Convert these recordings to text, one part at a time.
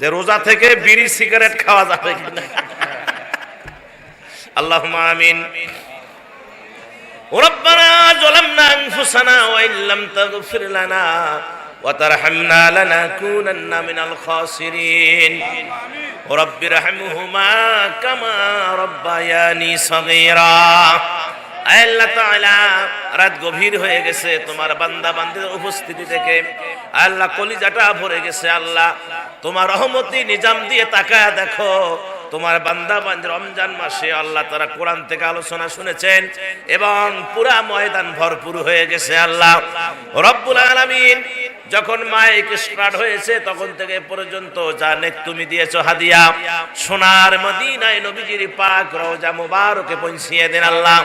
যে রোজা থেকে বিড়ি সিগারেট খাওয়া যাবে কিনা আল্লাহ আমিন ربنا ظلمنا أنفسنا وإن لم تغفر لنا وترحمنا لنكونن من الخاسرين رب ارحمهما كما ربياني صغيرا আয় আল্লাহ তাআলা, রাত গভীর হয়ে গেছে, তোমার বান্দা বান্দির উপস্থিতি থেকে আল্লাহ, কলিজাটা ভরে গেছে, আল্লাহ। তোমার রহমতি নিজাম দিয়ে তাকায় দেখো, তোমার বান্দা বান্দি রমজান মাসে আল্লাহ তারা কোরআন থেকে আলোচনা শুনেছেন এবং পুরা ময়দান ভরপুর হয়ে গেছে, আল্লাহ। রব্বুল আলামিন যখন মাইক স্টার্ট হয়েছে, তখন থেকে পর্যন্ত যা নেক তুমি দিয়েছ হাদিয়া, সোনার মদিনায় নবীজির পাক রওজা মুবারকে পৌঁছিয়ে দেন আল্লাহ।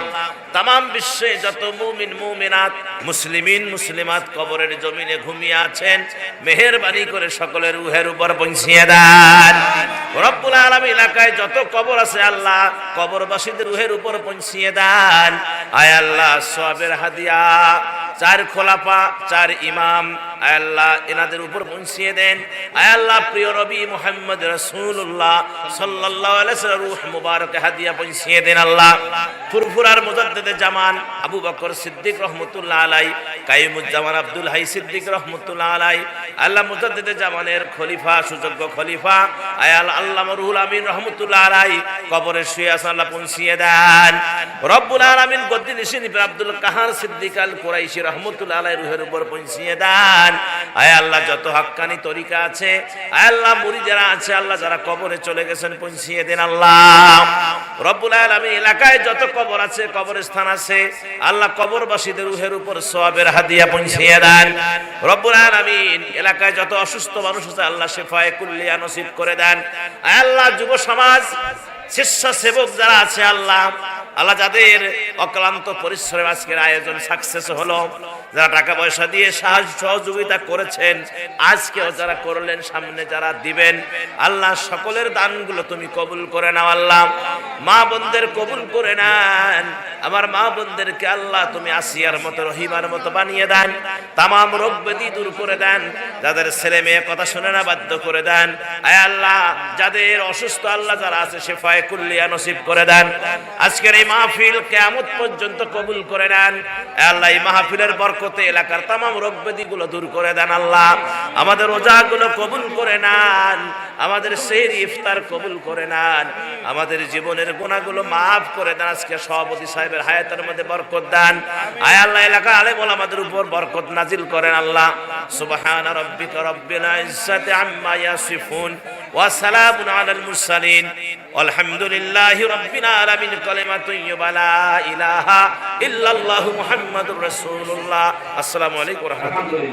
তাম বিশ্বে যত মুমিন, মুমিনাত, মুসলিমিন, মুসলিমাত কবরের জমিনে ঘুমিয়ে আছেন, মেহেরবানি করে সকলের উহের উপর পৌঁছিয়ে দেন। রব্বুল আলম এলাকায় যত কবর আছে আল্লাহ, কবরবাসীদের উহের উপর পৌঁছিয়ে দেন। আয় আল্লাহ, সবের হাদিয়া চার খোলাপা চার ইমাম, আয় আল্লাহ, এনাদের উপর পৌঁছিয়ে দেন। আয় আল্লাহ, প্রিয় রবি মোহাম্মদ রসুল্লাহ আলাইহি মুবারক, হাদিয়া পৌঁছিয়ে দেন আল্লাহ। ফুরফুরার মুজাদ্দিদে জামান, আবু বকর সিদ্দিক রহমতুল্লাহ আলাই, কাইমুজ্জামান আব্দুল হাই সিদ্দিক রহমতুল্লাহ আলাই, আল্লাহ মুজাদ্দিদে জামানের খলিফা, সুযোগ্য খলিফা, আয় আল্লাহ রুহুল আমিন রহমতুল্লাহ আলাই কবরের শুয়ে আছেন আল্লাহ পৌঁছিয়ে দেন। রব্বুল আলামিন গদ্দি নিশিন আব্দুল কাহার সিদ্দিক আল কুরাইশি রহমতুল্লাহ আলাই রুহের উপর পৌঁছিয়ে দেন। আয় আল্লাহ, যত হাক্কানি তরিকা আছে, আয় আল্লাহ, মুড়ি যারা আছে, আল্লাহ যারা কবরে চলে গেছেন, পৌঁছিয়ে দেন আল্লাহ। রব্বুল আলামিন এলাকায় যত কবর আছে, কবরস্থান আছে, আল্লাহ কবরবাসীদের রুহের উপর সওয়াবের হাদিয়া পৌঁছিয়ে দেন। রব্বুল আলামিন এলাকায় যত অসুস্থ মানুষ আল্লাহ শেফায়ে কুল্লিয়া করে দেন। আয় আল্লাহ, যুব সমাজ, স্বেচ্ছাসেবক যারা আছে, আল্লাহ আল্লাহ যাদের অক্লান্ত পরিশ্রম আজকের আয়োজন সাকসেস হলো, যারা টাকা পয়সা দিয়ে সাহায্য সহযোগিতা করেছেন, আজকেও যারা করলেন, সামনে যারা দিবেন, আল্লাহ সকলের দানগুলো তুমি কবুল করে নাও আল্লাহ। মা বোনদের কবুল করে নেন। আমার মা বোনদেরকে আল্লাহ তুমি আসিয়ার মতো, রহিমার মতো বানিয়ে দেন, তামাম রোগ ব্যাধি দূর করে দেন, যাদের ছেলে মেয়ে কথা শুনে না বাধ্য করে দেন। আয় আল্লাহ, যাদের অসুস্থ আল্লাহ যারা আছে শেফায়ে কুল্লিয়া নসিব করে দেন। আজকের এই মাহফিল কেমন পর্যন্ত কবুল করে নেন। আল্লাহ এই মাহফিলের বরকতে এলাকার তামাম রোগ ব্যাধি গুলো দূর করে দেন আল্লাহ। আমাদের রোজাগুলো কবুল করে নেন। আমাদের সেই ইফতার কবুল করে নেন। আমাদের জীবনের গুণাগুলো মাফ করে দেন। আজকে সভাপতি সাহেবের হায়াতের মধ্যে বরকত দেন। আয় আল্লাহ এলাকা আলে বল আমাদের উপর বরকত নাজিল করেন আল্লাহ। সুবহান রাব্বিকা আম্মা ইয়াসিফুন। ওয়া সালামুন আলাল মুরসালিন। আলহামদুলিল্লাহি রাব্বিল আলামিন কালিমাতু তাইয়্যিবা লা ইলাহা ইল্লাল্লাহু মুহাম্মাদুর রাসূলুল্লাহ। আসসালামু আলাইকুম ওয়া রাহমাতুল্লাহ।